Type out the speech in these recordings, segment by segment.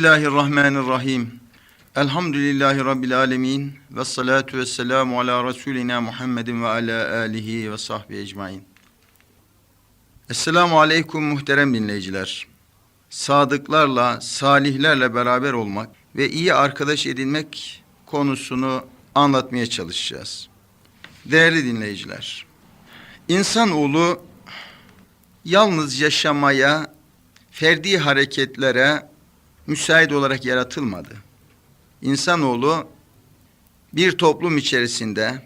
Bismillahirrahmanirrahim. Elhamdülillahi Rabbil alemin. Ve salatu ve selamu ala Resulina Muhammedin ve ala alihi ve sahbihi ecmain. Esselamu aleyküm muhterem dinleyiciler. Sadıklarla, salihlerle beraber olmak ve iyi arkadaş edinmek konusunu anlatmaya çalışacağız. Değerli dinleyiciler, insanoğlu yalnız yaşamaya, ferdi hareketlere müsait olarak yaratılmadı. İnsanoğlu bir toplum içerisinde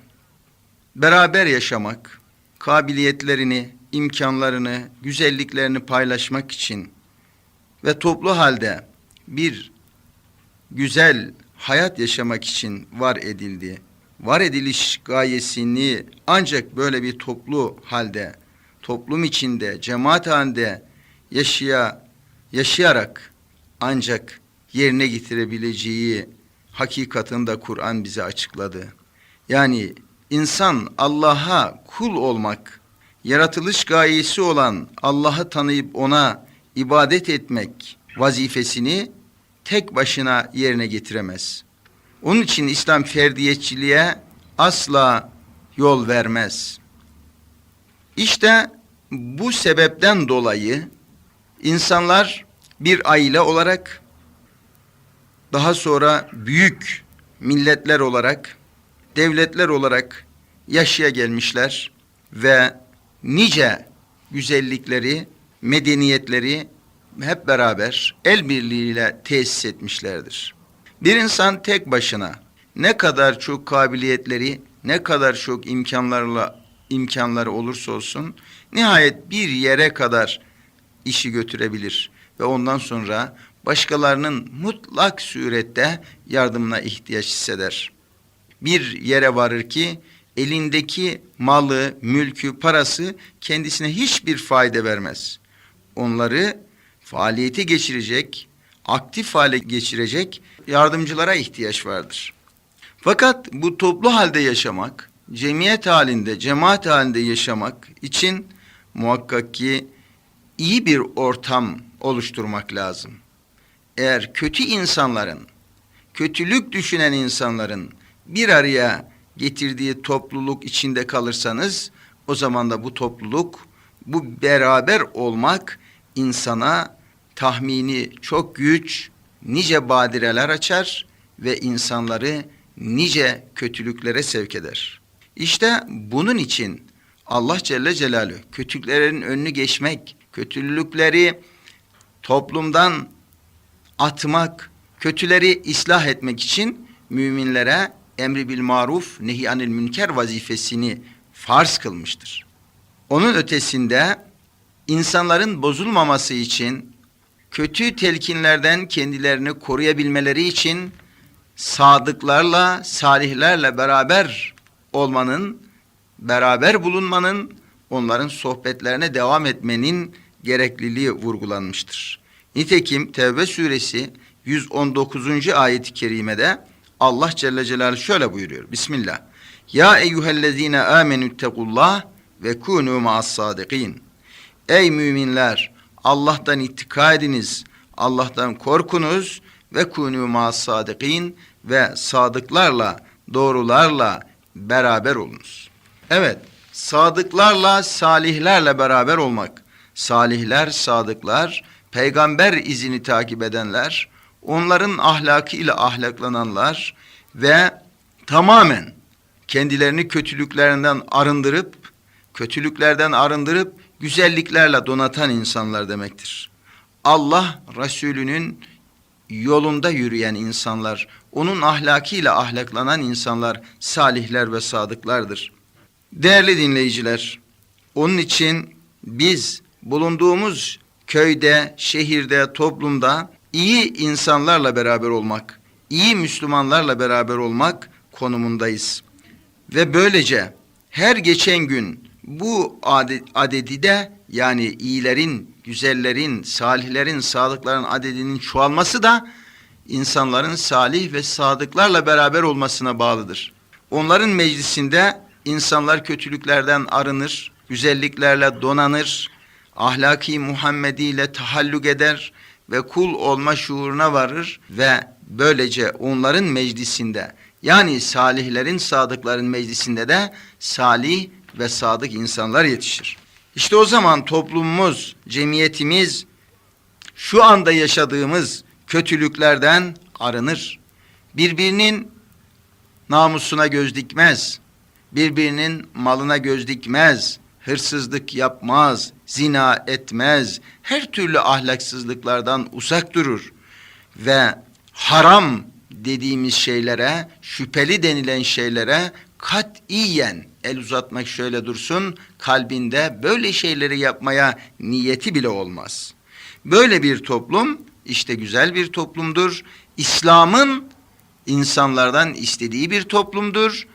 beraber yaşamak, kabiliyetlerini, imkanlarını, güzelliklerini paylaşmak için ve toplu halde bir güzel hayat yaşamak için var edildi. Var ediliş gayesini ancak böyle bir toplu halde, toplum içinde, cemaat halinde yaşaya, yaşayarak ancak yerine getirebileceği hakikatını da Kur'an bize açıkladı. Yani insan Allah'a kul olmak, yaratılış gayesi olan Allah'ı tanıyıp ona ibadet etmek vazifesini tek başına yerine getiremez. Onun için İslam ferdiyetçiliğe asla yol vermez. İşte bu sebepten dolayı insanlar bir aile olarak daha sonra büyük milletler olarak, devletler olarak yaşaya gelmişler ve nice güzellikleri, medeniyetleri hep beraber el birliğiyle tesis etmişlerdir. Bir insan tek başına ne kadar çok kabiliyetleri, ne kadar çok imkanlarla imkanları olursa olsun nihayet bir yere kadar işi götürebilir ve ondan sonra başkalarının mutlak surette yardımına ihtiyaç hisseder. Bir yere varır ki elindeki malı, mülkü, parası kendisine hiçbir fayda vermez. Onları faaliyete geçirecek, aktif hale geçirecek yardımcılara ihtiyaç vardır. Fakat bu toplu halde yaşamak, cemiyet halinde, cemaat halinde yaşamak için muhakkak ki iyi bir ortam oluşturmak lazım. Eğer kötü insanların, kötülük düşünen insanların bir araya getirdiği topluluk içinde kalırsanız o zaman da bu topluluk, bu beraber olmak insana tahmini çok güç, nice badireler açar ve insanları nice kötülüklere sevk eder. İşte bunun için Allah Celle Celaluhu kötülüklerin önünü geçmek, kötülükleri toplumdan atmak, kötüleri ıslah etmek için müminlere emri bil maruf, nehi anil münker vazifesini farz kılmıştır. Onun ötesinde insanların bozulmaması için, kötü telkinlerden kendilerini koruyabilmeleri için sadıklarla, salihlerle beraber olmanın, beraber bulunmanın, onların sohbetlerine devam etmenin gerekliliği vurgulanmıştır. Nitekim Tevbe suresi 119. ayet-i kerimede Allah Celle Celaluhu şöyle buyuruyor. Bismillah. Ya eyyühellezine amenüttekullah ve kunu ma'as sadikin. Ey müminler Allah'tan ittika ediniz, Allah'tan korkunuz ve kunu ma'as sadikin ve sadıklarla, doğrularla beraber olunuz. Evet, sadıklarla, salihlerle beraber olmak. Salihler, sadıklar, peygamber izini takip edenler, onların ahlakıyla ahlaklananlar ve tamamen kendilerini kötülüklerinden arındırıp, kötülüklerden arındırıp güzelliklerle donatan insanlar demektir. Allah Resulü'nün yolunda yürüyen insanlar, onun ahlakıyla ahlaklanan insanlar salihler ve sadıklardır. Değerli dinleyiciler, onun için biz bulunduğumuz köyde, şehirde, toplumda iyi insanlarla beraber olmak, iyi Müslümanlarla beraber olmak konumundayız. Ve böylece her geçen gün bu adedi de yani iyilerin, güzellerin, salihlerin, sadıkların adedinin çoğalması da insanların salih ve sadıklarla beraber olmasına bağlıdır. Onların meclisinde insanlar kötülüklerden arınır, güzelliklerle donanır, ahlaki Muhammedi ile tahallük eder ve kul olma şuuruna varır ve böylece onların meclisinde yani salihlerin, sadıkların meclisinde de salih ve sadık insanlar yetişir. İşte o zaman toplumumuz, cemiyetimiz şu anda yaşadığımız kötülüklerden arınır. Birbirinin namusuna göz dikmez. Birbirinin malına göz dikmez. Hırsızlık yapmaz, zina etmez. Her türlü ahlaksızlıklardan uzak durur. Ve haram dediğimiz şeylere, şüpheli denilen şeylere katiyen el uzatmak şöyle dursun, kalbinde böyle şeyleri yapmaya niyeti bile olmaz. Böyle bir toplum işte güzel bir toplumdur. İslam'ın insanlardan istediği bir toplumdur.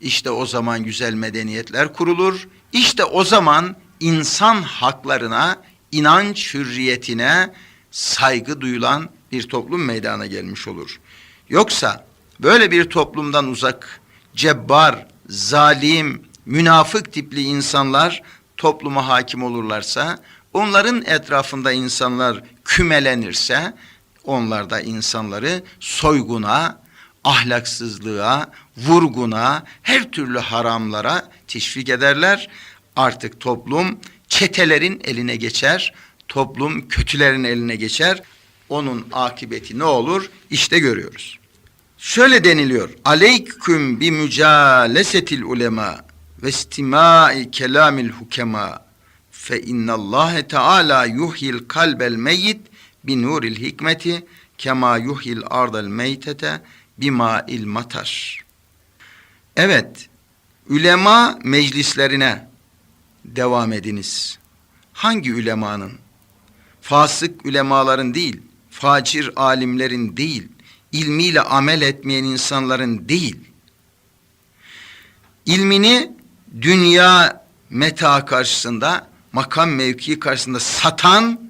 İşte o zaman güzel medeniyetler kurulur. İşte o zaman insan haklarına, inanç hürriyetine saygı duyulan bir toplum meydana gelmiş olur. Yoksa böyle bir toplumdan uzak, cebbar, zalim, münafık tipli insanlar topluma hakim olurlarsa, onların etrafında insanlar kümelenirse, onlar da insanları soyguna, ahlaksızlığa, vurguna, her türlü haramlara teşvik ederler. Artık toplum çetelerin eline geçer, toplum kötülerin eline geçer. Onun akıbeti ne olur? İşte görüyoruz. Şöyle deniliyor. Aleyküm bi mücalesetil ulema ve istimai kelamil hukema fe innallâhe teâlâ yuhyil kalbel meyyit bi nuril hikmeti kema yuhyil ardal meytete bima il matar. Evet, ülema meclislerine devam ediniz. Hangi ülemanın? Fasık ülemaların değil, facir alimlerin değil, ilmiyle amel etmeyen insanların değil. İlmini dünya meta karşısında, makam mevki karşısında satan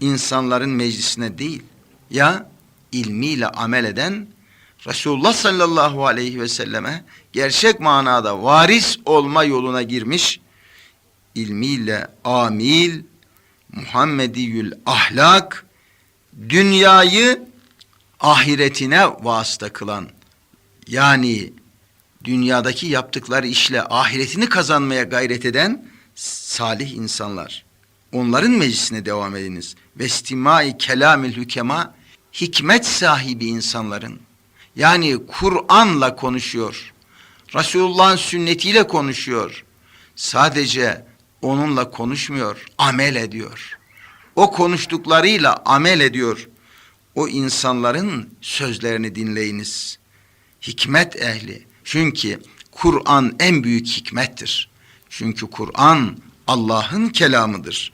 insanların meclisine değil. Ya ilmiyle amel eden Resulullah sallallahu aleyhi ve selleme gerçek manada varis olma yoluna girmiş, ilmiyle amil, Muhammediyül ahlak, dünyayı ahiretine vasıta kılan, yani dünyadaki yaptıkları işle ahiretini kazanmaya gayret eden salih insanlar. Onların meclisine devam ediniz. Ve istimai kelamil hükema, hikmet sahibi insanların, yani Kur'an'la konuşuyor. Resulullah'ın sünnetiyle konuşuyor. Sadece onunla konuşmuyor, amel ediyor. O konuştuklarıyla amel ediyor. O insanların sözlerini dinleyiniz. Hikmet ehli. Çünkü Kur'an en büyük hikmettir. Çünkü Kur'an Allah'ın kelamıdır.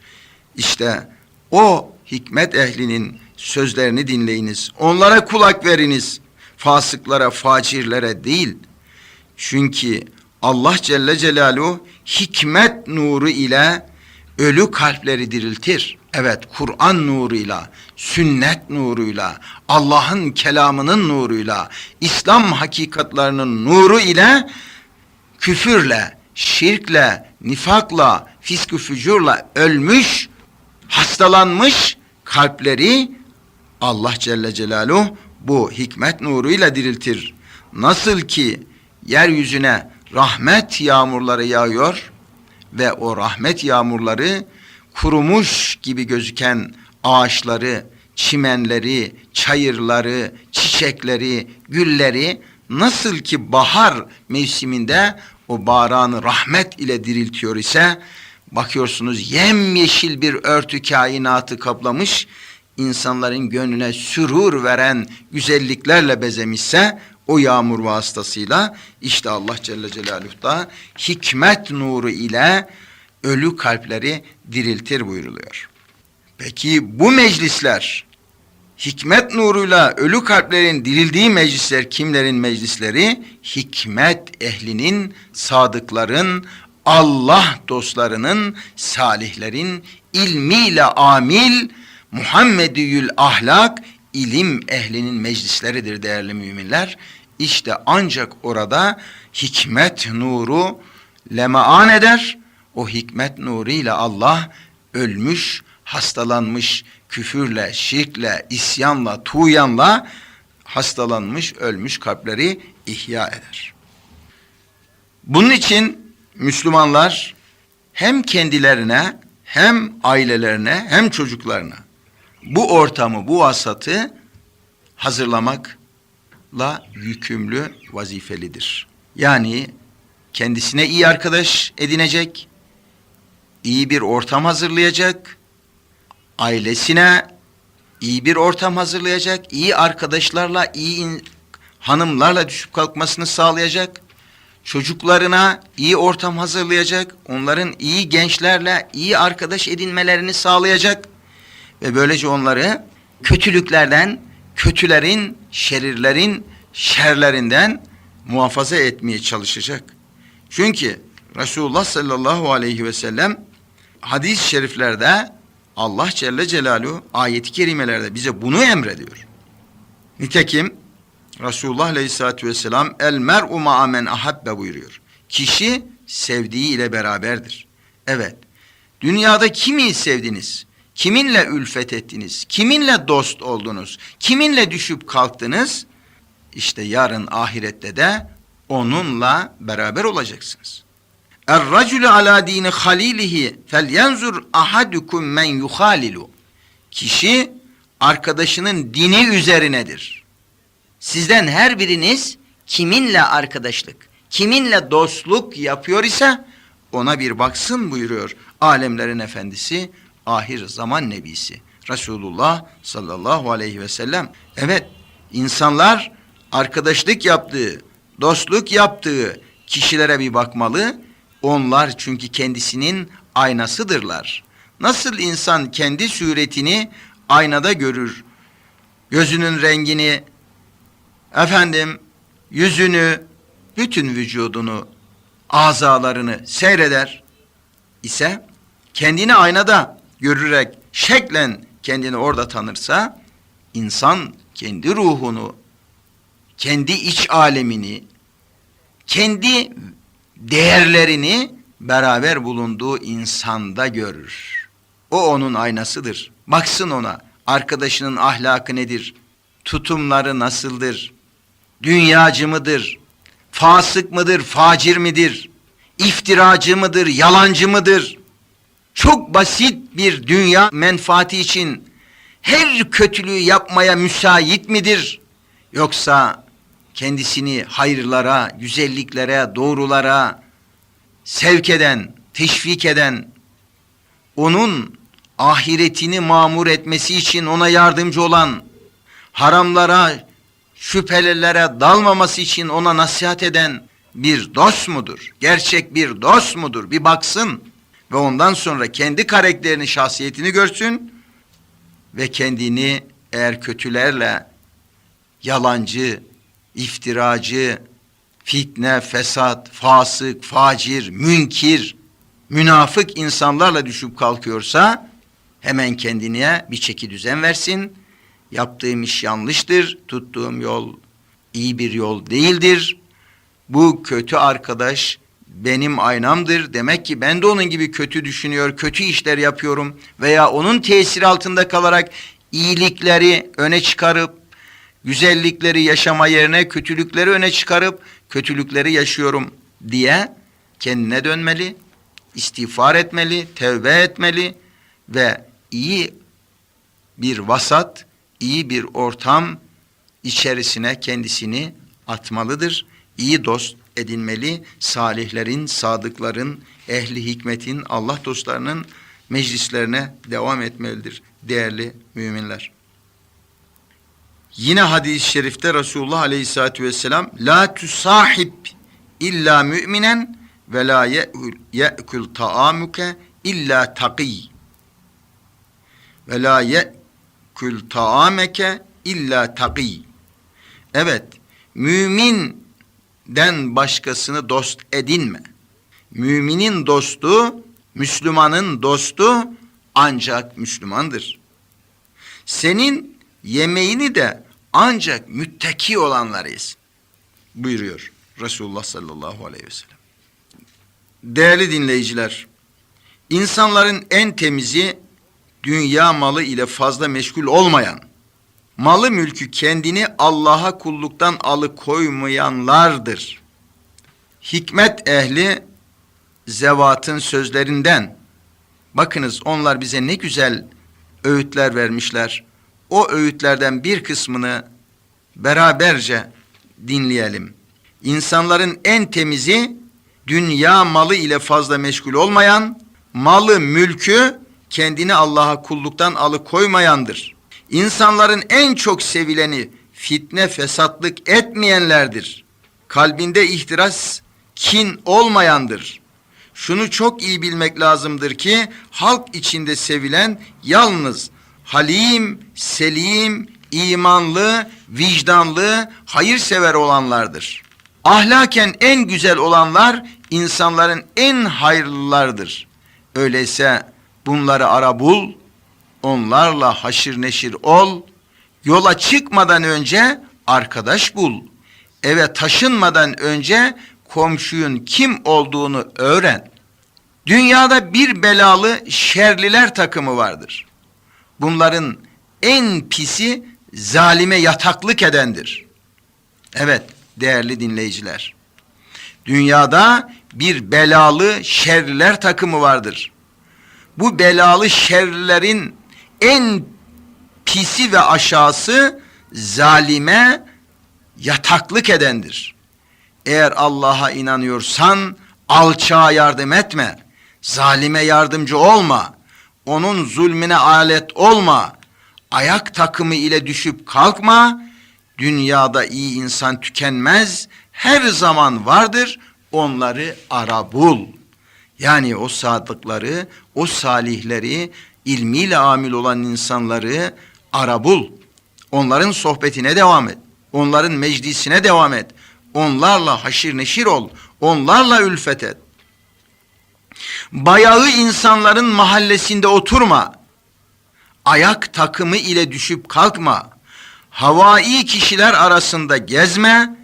İşte o hikmet ehlinin sözlerini dinleyiniz. Onlara kulak veriniz fasıklara, facirlere değil. Çünkü Allah Celle Celaluhu hikmet nuru ile ölü kalpleri diriltir. Evet, Kur'an nuruyla, sünnet nuruyla, Allah'ın kelamının nuruyla, İslam hakikatlarının nuru ile küfürle, şirkle, nifakla, fiskü fücurla ölmüş, hastalanmış kalpleri Allah Celle Celaluhu bu hikmet nuruyla diriltir. Nasıl ki yeryüzüne rahmet yağmurları yağıyor ve o rahmet yağmurları kurumuş gibi gözüken ağaçları, çimenleri, çayırları, çiçekleri, gülleri nasıl ki bahar mevsiminde o bağrağını rahmet ile diriltiyor ise bakıyorsunuz yemyeşil bir örtü kainatı kaplamış insanların gönlüne sürur veren güzelliklerle bezemişse o yağmur vasıtasıyla işte Allah Celle Celaluhu da hikmet nuru ile ölü kalpleri diriltir buyruluyor. Peki bu meclisler hikmet nuruyla ölü kalplerin dirildiği meclisler kimlerin meclisleri? Hikmet ehlinin, sadıkların, Allah dostlarının, salihlerin ilmiyle amil, Muhammediyül ahlak ilim ehlinin meclisleridir değerli müminler. İşte ancak orada hikmet nuru lemaan eder. O hikmet nuruyla Allah ölmüş, hastalanmış küfürle, şirkle, isyanla, tuğyanla hastalanmış, ölmüş kalpleri ihya eder. Bunun için Müslümanlar hem kendilerine hem ailelerine hem çocuklarına bu ortamı, bu vasatı hazırlamakla yükümlü vazifelidir. Yani kendisine iyi arkadaş edinecek, iyi bir ortam hazırlayacak, ailesine iyi bir ortam hazırlayacak, iyi arkadaşlarla, iyi hanımlarla düşüp kalkmasını sağlayacak, çocuklarına iyi ortam hazırlayacak, onların iyi gençlerle iyi arkadaş edinmelerini sağlayacak ve böylece onları kötülüklerden, kötülerin, şerirlerin, şerlerinden muhafaza etmeye çalışacak. Çünkü Resulullah sallallahu aleyhi ve sellem hadis-i şeriflerde Allah Celle Celaluhu ayet-i kerimelerde bize bunu emrediyor. Nitekim Resulullah Aleyhisselatü Vesselam el mer'u ma'a men ahabbe buyuruyor. Kişi sevdiği ile beraberdir. Evet. Dünyada kimi sevdiniz? Kiminle ülfet ettiniz? Kiminle dost oldunuz? Kiminle düşüp kalktınız? İşte yarın ahirette de onunla beraber olacaksınız. Er-raculu ala dini halilihi felyanzur ahadukum men yuhalilu. Kişi arkadaşının dini üzerinedir. Sizden her biriniz kiminle arkadaşlık, kiminle dostluk yapıyor ise ona bir baksın buyuruyor alemlerin efendisi, ahir zaman nebisi Resulullah sallallahu aleyhi ve sellem. Evet, insanlar arkadaşlık yaptığı, dostluk yaptığı kişilere bir bakmalı. Onlar çünkü kendisinin aynasıdırlar. Nasıl insan kendi suretini aynada görür, gözünün rengini, efendim yüzünü, bütün vücudunu, azalarını seyreder ise kendini aynada görerek şeklen kendini orada tanırsa insan kendi ruhunu, kendi iç alemini, kendi değerlerini beraber bulunduğu insanda görür. O onun aynasıdır. Baksın ona arkadaşının ahlakı nedir? Tutumları nasıldır? Dünyacı mıdır? Fasık mıdır? Facir midir? İftiracı mıdır? Yalancı mıdır? Çok basit bir dünya menfaati için her kötülüğü yapmaya müsait midir? Yoksa kendisini hayırlara, güzelliklere, doğrulara sevk eden, teşvik eden, onun ahiretini mamur etmesi için ona yardımcı olan, haramlara, şüphelilere dalmaması için ona nasihat eden bir dost mudur? Gerçek bir dost mudur? Bir baksın ve ondan sonra kendi karakterini, şahsiyetini görsün ve kendini eğer kötülerle yalancı, iftiracı, fitne, fesat, fasık, facir, münkir, münafık insanlarla düşüp kalkıyorsa hemen kendine bir çeki düzen versin. Yaptığım iş yanlıştır, tuttuğum yol iyi bir yol değildir. Bu kötü arkadaş benim aynamdır. Demek ki ben de onun gibi kötü düşünüyor, kötü işler yapıyorum veya onun tesiri altında kalarak iyilikleri öne çıkarıp güzellikleri yaşama yerine kötülükleri öne çıkarıp kötülükleri yaşıyorum diye kendine dönmeli, istiğfar etmeli, tevbe etmeli ve iyi bir vasat, iyi bir ortam içerisine kendisini atmalıdır. İyi dost edinmeli, salihlerin, sadıkların, ehli hikmetin, Allah dostlarının meclislerine devam etmelidir değerli müminler. Yine hadis-i şerifte Resulullah Aleyhisselatü Vesselam La tusahib illa müminen ve la ye'kul ta'amuke illa taqiy ve la ye'kul ta'ameke illa taqiy Evet, müminden başkasını dost edinme. Müminin dostu, Müslümanın dostu ancak Müslümandır. Senin yemeğini de ancak müttaki olanlar yesin. Buyuruyor Resulullah sallallahu aleyhi ve sellem. Değerli dinleyiciler, insanların en temizi dünya malı ile fazla meşgul olmayan, malı mülkü kendini Allah'a kulluktan alıkoymayanlardır. Hikmet ehli zevatın sözlerinden, bakınız onlar bize ne güzel öğütler vermişler. O öğütlerden bir kısmını beraberce dinleyelim. İnsanların en temizi dünya malı ile fazla meşgul olmayan, malı mülkü kendini Allah'a kulluktan alıkoymayandır. İnsanların en çok sevileni fitne fesatlık etmeyenlerdir. Kalbinde ihtiras, kin olmayandır. Şunu çok iyi bilmek lazımdır ki halk içinde sevilen yalnız halim, selim, imanlı, vicdanlı, hayırsever olanlardır. Ahlaken en güzel olanlar insanların en hayırlılardır. Öyleyse bunları ara bul, onlarla haşır neşir ol, yola çıkmadan önce arkadaş bul, eve taşınmadan önce komşuyun kim olduğunu öğren. Dünyada bir belalı şerliler takımı vardır. Bunların en pisi zalime yataklık edendir. Evet değerli dinleyiciler. Dünyada bir belalı şerliler takımı vardır. Bu belalı şerlilerin en pisi ve aşağısı zalime yataklık edendir. Eğer Allah'a inanıyorsan alçağa yardım etme. Zalime yardımcı olma. Onun zulmüne alet olma. Ayak takımı ile düşüp kalkma. Dünyada iyi insan tükenmez. Her zaman vardır. Onları ara bul. Yani o sadıkları, o salihleri, ilmiyle amil olan insanları ara bul. Onların sohbetine devam et. Onların meclisine devam et. Onlarla haşir neşir ol. Onlarla ülfet et. Bayağı insanların mahallesinde oturma. Ayak takımı ile düşüp kalkma. Havai kişiler arasında gezme.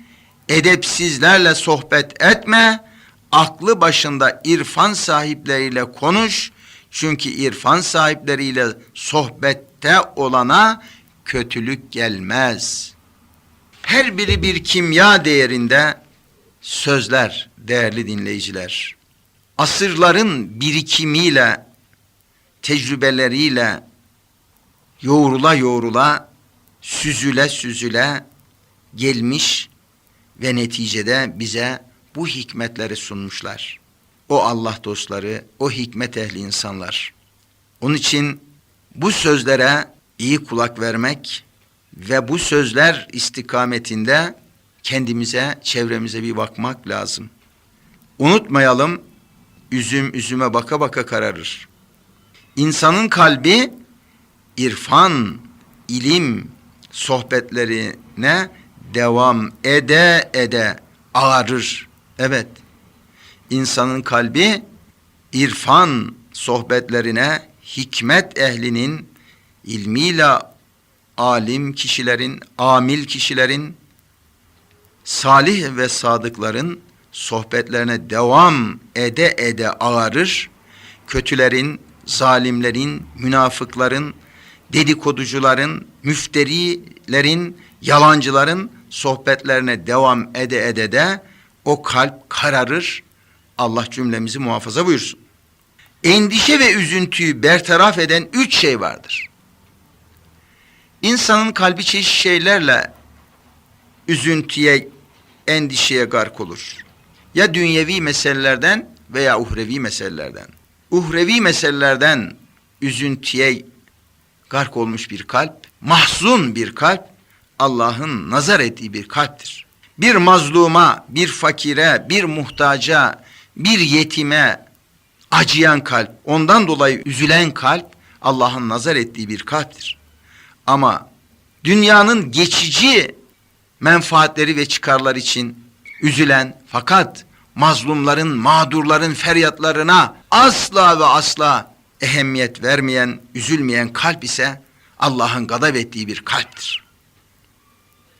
Edepsizlerle sohbet etme. Aklı başında irfan sahipleriyle konuş. Çünkü irfan sahipleriyle sohbette olana kötülük gelmez.'' her biri bir kimya değerinde sözler değerli dinleyiciler. Asırların birikimiyle, tecrübeleriyle yoğrula yoğrula, süzüle süzüle gelmiş ve neticede bize bu hikmetleri sunmuşlar. O Allah dostları, o hikmet ehli insanlar. Onun için bu sözlere iyi kulak vermek, ve bu sözler istikametinde kendimize, çevremize bir bakmak lazım. Unutmayalım, üzüm üzüme baka baka kararır. İnsanın kalbi irfan, ilim sohbetlerine devam ede ede ağarır. Evet, insanın kalbi irfan sohbetlerine hikmet ehlinin ilmiyle alim kişilerin, amil kişilerin, salih ve sadıkların sohbetlerine devam ede ede ağarır. Kötülerin, zalimlerin, münafıkların, dedikoducuların, müfterilerin, yalancıların sohbetlerine devam ede ede de o kalp kararır. Allah cümlemizi muhafaza buyursun. Endişe ve üzüntüyü bertaraf eden üç şey vardır. İnsanın kalbi çeşitli şeylerle üzüntüye, endişeye gark olur. Ya dünyevi meselelerden veya uhrevi meselelerden. Uhrevi meselelerden üzüntüye gark olmuş bir kalp, mahzun bir kalp, Allah'ın nazar ettiği bir kalptir. Bir mazluma, bir fakire, bir muhtaca, bir yetime acıyan kalp, ondan dolayı üzülen kalp Allah'ın nazar ettiği bir kalptir. Ama dünyanın geçici menfaatleri ve çıkarlar için üzülen fakat mazlumların, mağdurların feryatlarına asla ve asla ehemmiyet vermeyen, üzülmeyen kalp ise Allah'ın gadab ettiği bir kalptir.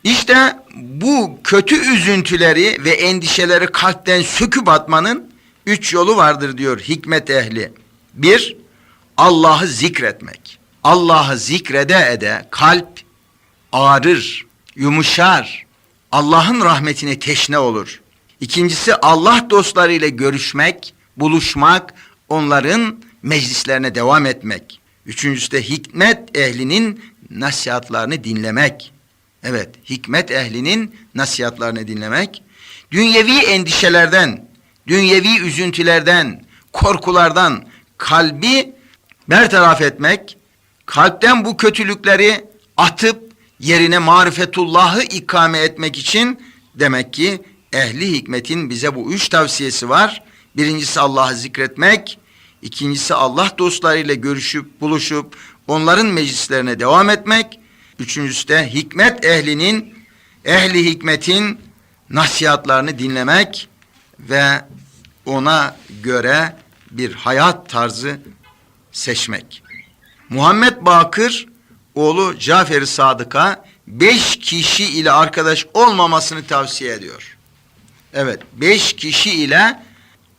İşte bu kötü üzüntüleri ve endişeleri kalpten söküp atmanın üç yolu vardır diyor hikmet ehli. Bir, Allah'ı zikretmek. Allah'ı zikrede ede kalp ağrır, yumuşar. Allah'ın rahmetine teşne olur. İkincisi Allah dostlarıyla görüşmek, buluşmak, onların meclislerine devam etmek. Üçüncüsü de hikmet ehlinin nasihatlarını dinlemek. Evet, hikmet ehlinin nasihatlarını dinlemek. Dünyevi endişelerden, dünyevi üzüntülerden, korkulardan kalbi bertaraf etmek, kalpten bu kötülükleri atıp yerine marifetullahı ikame etmek için demek ki ehli hikmetin bize bu üç tavsiyesi var. Birincisi Allah'ı zikretmek, ikincisi Allah dostlarıyla görüşüp buluşup onların meclislerine devam etmek, üçüncüsü de hikmet ehlinin, ehli hikmetin nasihatlarını dinlemek ve ona göre bir hayat tarzı seçmek. Muhammed Bakır oğlu Cafer-i Sadık'a beş kişi ile arkadaş olmamasını tavsiye ediyor. Evet, beş kişi ile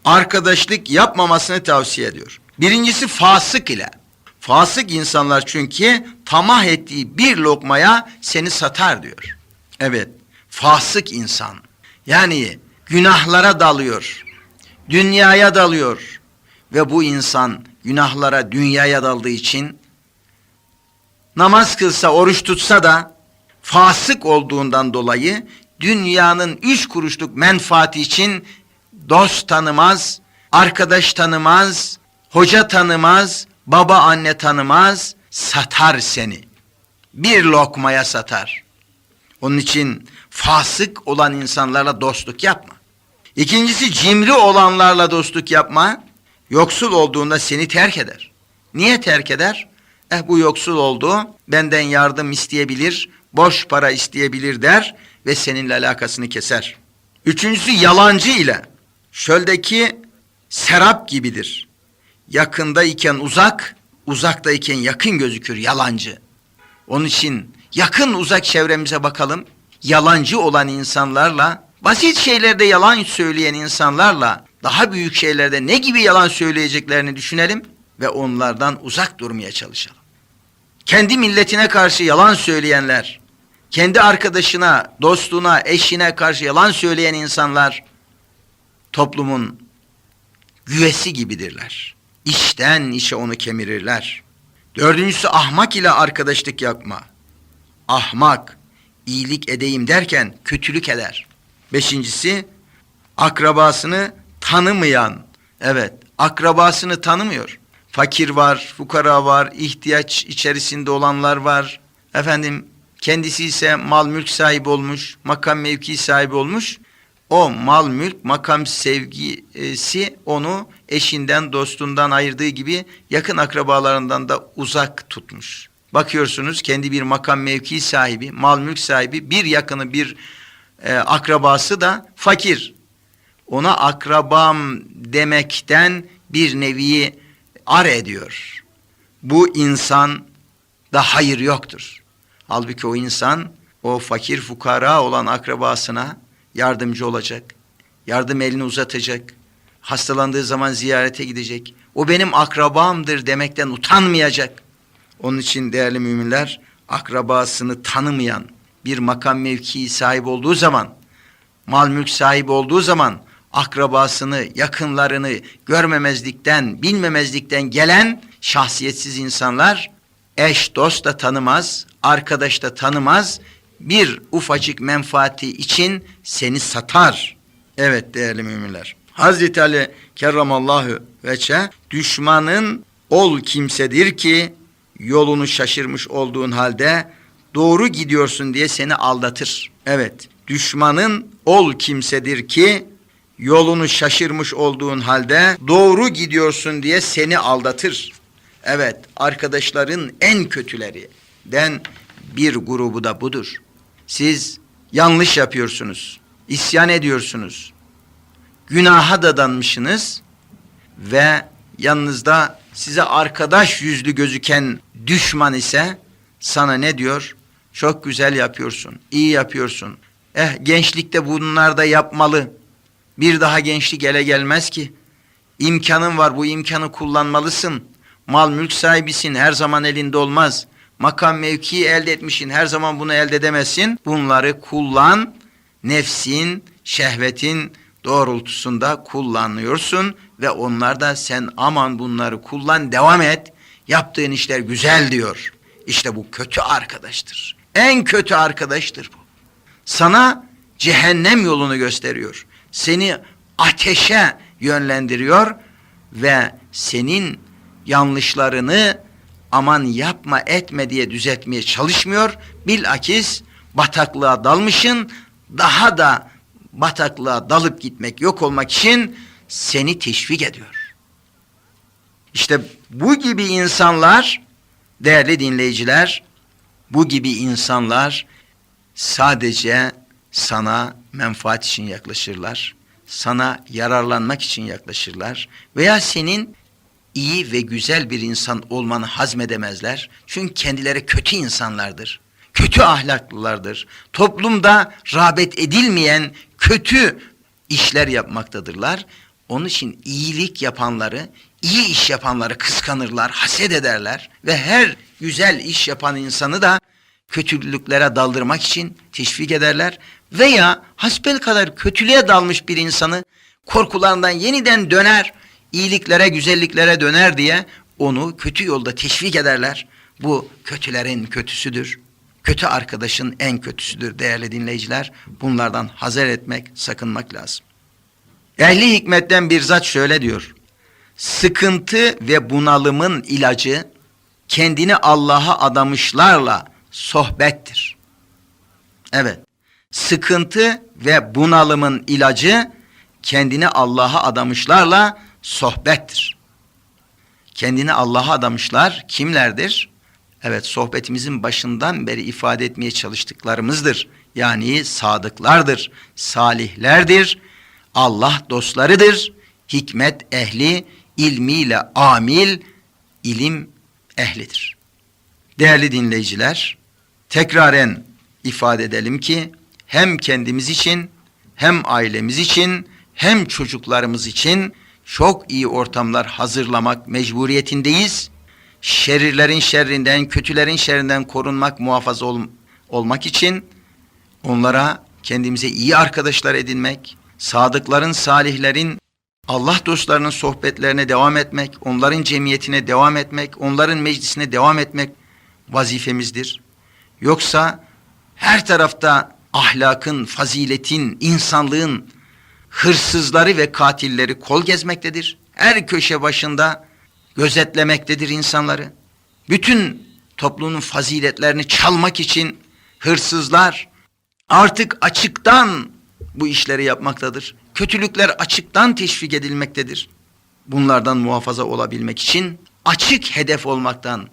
arkadaşlık yapmamasını tavsiye ediyor. Birincisi fasık ile. Fasık insanlar çünkü tamah ettiği bir lokmaya seni satar diyor. Evet, fasık insan. Yani günahlara dalıyor, dünyaya dalıyor ve bu insan günahlara, dünyaya daldığı için namaz kılsa, oruç tutsa da fasık olduğundan dolayı dünyanın üç kuruşluk menfaati için dost tanımaz, arkadaş tanımaz, hoca tanımaz, baba anne tanımaz, satar seni. Bir lokmaya satar. Onun için fasık olan insanlarla dostluk yapma. İkincisi cimri olanlarla dostluk yapma. Yoksul olduğunda seni terk eder. Niye terk eder? Eh bu yoksul oldu, benden yardım isteyebilir, boş para isteyebilir der ve seninle alakasını keser. Üçüncüsü yalancı ile. Şöldeki serap gibidir. Yakındayken uzak, uzaktayken yakın gözükür yalancı. Onun için yakın uzak çevremize bakalım. Yalancı olan insanlarla, basit şeylerde yalan söyleyen insanlarla daha büyük şeylerde ne gibi yalan söyleyeceklerini düşünelim ve onlardan uzak durmaya çalışalım. Kendi milletine karşı yalan söyleyenler, kendi arkadaşına, dostuna, eşine karşı yalan söyleyen insanlar toplumun güvesi gibidirler. İşten işe onu kemirirler. Dördüncüsü ahmak ile arkadaşlık yapma. Ahmak, iyilik edeyim derken kötülük eder. Beşincisi, akrabasını tanımayan, evet akrabasını tanımıyor. Fakir var, fukara var, ihtiyaç içerisinde olanlar var. Efendim kendisi ise mal mülk sahibi olmuş, makam mevki sahibi olmuş. O mal mülk, makam sevgisi onu eşinden, dostundan ayırdığı gibi yakın akrabalarından da uzak tutmuş. Bakıyorsunuz kendi bir makam mevki sahibi, mal mülk sahibi, bir yakını bir e, akrabası da fakir. Ona akrabam demekten bir nevi ar ediyor. Bu insan da hayır yoktur. Halbuki o insan o fakir fukara olan akrabasına yardımcı olacak. Yardım elini uzatacak. Hastalandığı zaman ziyarete gidecek. O benim akrabamdır demekten utanmayacak. Onun için değerli müminler akrabasını tanımayan bir makam mevkii sahip olduğu zaman, mal mülk sahibi olduğu zaman akrabasını, yakınlarını görmemezlikten, bilmemezlikten gelen şahsiyetsiz insanlar eş dost da tanımaz, arkadaş da tanımaz. Bir ufacık menfaati için seni satar. Evet değerli müminler. Hazreti Ali kerramallahu veçe düşmanın ol kimsedir ki yolunu şaşırmış olduğun halde doğru gidiyorsun diye seni aldatır. Evet düşmanın ol kimsedir ki yolunu şaşırmış olduğun halde doğru gidiyorsun diye seni aldatır. Evet, arkadaşların en kötüleri den bir grubu da budur. Siz yanlış yapıyorsunuz, isyan ediyorsunuz, günaha dadanmışsınız ve yanınızda size arkadaş yüzlü gözüken düşman ise sana ne diyor? Çok güzel yapıyorsun, iyi yapıyorsun. Eh gençlikte bunlar da yapmalı. Bir daha gençlik ele gelmez ki. İmkanın var bu imkanı kullanmalısın. Mal mülk sahibisin her zaman elinde olmaz. Makam mevki elde etmişsin her zaman bunu elde edemezsin. Bunları kullan. Nefsin, şehvetin doğrultusunda kullanıyorsun ve onlar da sen aman bunları kullan devam et. Yaptığın işler güzel diyor. İşte bu kötü arkadaştır. En kötü arkadaştır bu. Sana cehennem yolunu gösteriyor. Seni ateşe yönlendiriyor ve senin yanlışlarını aman yapma etme diye düzeltmeye çalışmıyor. Bilakis bataklığa dalmışın daha da bataklığa dalıp gitmek yok olmak için seni teşvik ediyor. İşte bu gibi insanlar değerli dinleyiciler bu gibi insanlar sadece sana menfaat için yaklaşırlar. Sana yararlanmak için yaklaşırlar. Veya senin iyi ve güzel bir insan olmanı hazmedemezler. Çünkü kendileri kötü insanlardır. Kötü ahlaklılardır. Toplumda rağbet edilmeyen kötü işler yapmaktadırlar. Onun için iyilik yapanları, iyi iş yapanları kıskanırlar, haset ederler ve her güzel iş yapan insanı da kötülüklere daldırmak için teşvik ederler veya hasbel kadar kötülüğe dalmış bir insanı korkularından yeniden döner, iyiliklere, güzelliklere döner diye onu kötü yolda teşvik ederler. Bu kötülerin kötüsüdür. Kötü arkadaşın en kötüsüdür değerli dinleyiciler. Bunlardan hazer etmek, sakınmak lazım. Ehli hikmetten bir zat şöyle diyor. Sıkıntı ve bunalımın ilacı kendini Allah'a adamışlarla sohbettir. Evet. Sıkıntı ve bunalımın ilacı kendini Allah'a adamışlarla sohbettir. Kendini Allah'a adamışlar kimlerdir? Evet sohbetimizin başından beri ifade etmeye çalıştıklarımızdır. Yani sadıklardır, salihlerdir, Allah dostlarıdır, hikmet ehli, ilmiyle amil, ilim ehlidir. Değerli dinleyiciler, tekraren ifade edelim ki hem kendimiz için hem ailemiz için hem çocuklarımız için çok iyi ortamlar hazırlamak mecburiyetindeyiz. Şerirlerin şerrinden, kötülerin şerrinden korunmak, muhafaza ol, olmak için onlara kendimize iyi arkadaşlar edinmek, sadıkların, salihlerin, Allah dostlarının sohbetlerine devam etmek, onların cemiyetine devam etmek, onların meclisine devam etmek vazifemizdir. Yoksa her tarafta ahlakın, faziletin, insanlığın hırsızları ve katilleri kol gezmektedir. Her köşe başında gözetlemektedir insanları. Bütün toplumun faziletlerini çalmak için hırsızlar artık açıktan bu işleri yapmaktadır. Kötülükler açıktan teşvik edilmektedir. Bunlardan muhafaza olabilmek için açık hedef olmaktan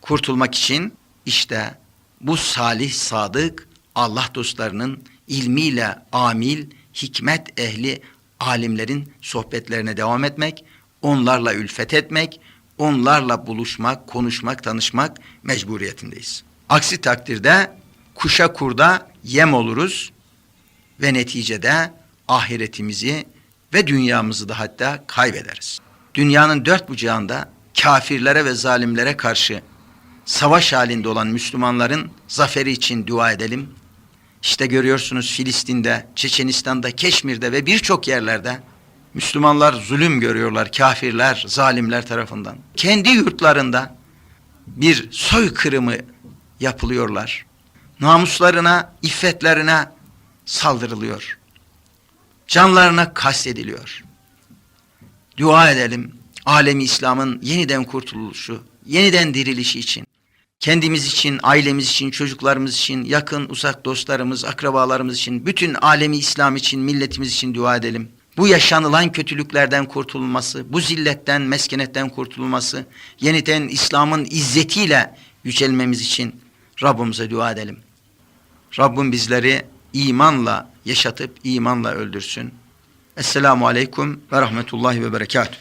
kurtulmak için işte bu salih sadık Allah dostlarının ilmiyle amil, hikmet ehli alimlerin sohbetlerine devam etmek, onlarla ülfet etmek, onlarla buluşmak, konuşmak, tanışmak mecburiyetindeyiz. Aksi takdirde kuşa kurda yem oluruz ve neticede ahiretimizi ve dünyamızı da hatta kaybederiz. Dünyanın dört bucağında kafirlere ve zalimlere karşı savaş halinde olan Müslümanların zaferi için dua edelim. İşte görüyorsunuz Filistin'de, Çeçenistan'da, Keşmir'de ve birçok yerlerde Müslümanlar zulüm görüyorlar kafirler, zalimler tarafından. Kendi yurtlarında bir soykırımı yapılıyorlar. Namuslarına, iffetlerine saldırılıyor. Canlarına kastediliyor. Dua edelim alemi İslam'ın yeniden kurtuluşu, yeniden dirilişi için. Kendimiz için, ailemiz için, çocuklarımız için, yakın, uzak dostlarımız, akrabalarımız için, bütün alemi İslam için, milletimiz için dua edelim. Bu yaşanılan kötülüklerden kurtulması, bu zilletten, meskenetten kurtulması, yeniden İslam'ın izzetiyle yücelmemiz için Rabbimize dua edelim. Rabbim bizleri imanla yaşatıp imanla öldürsün. Esselamu Aleyküm ve Rahmetullahi ve Berekatuhu.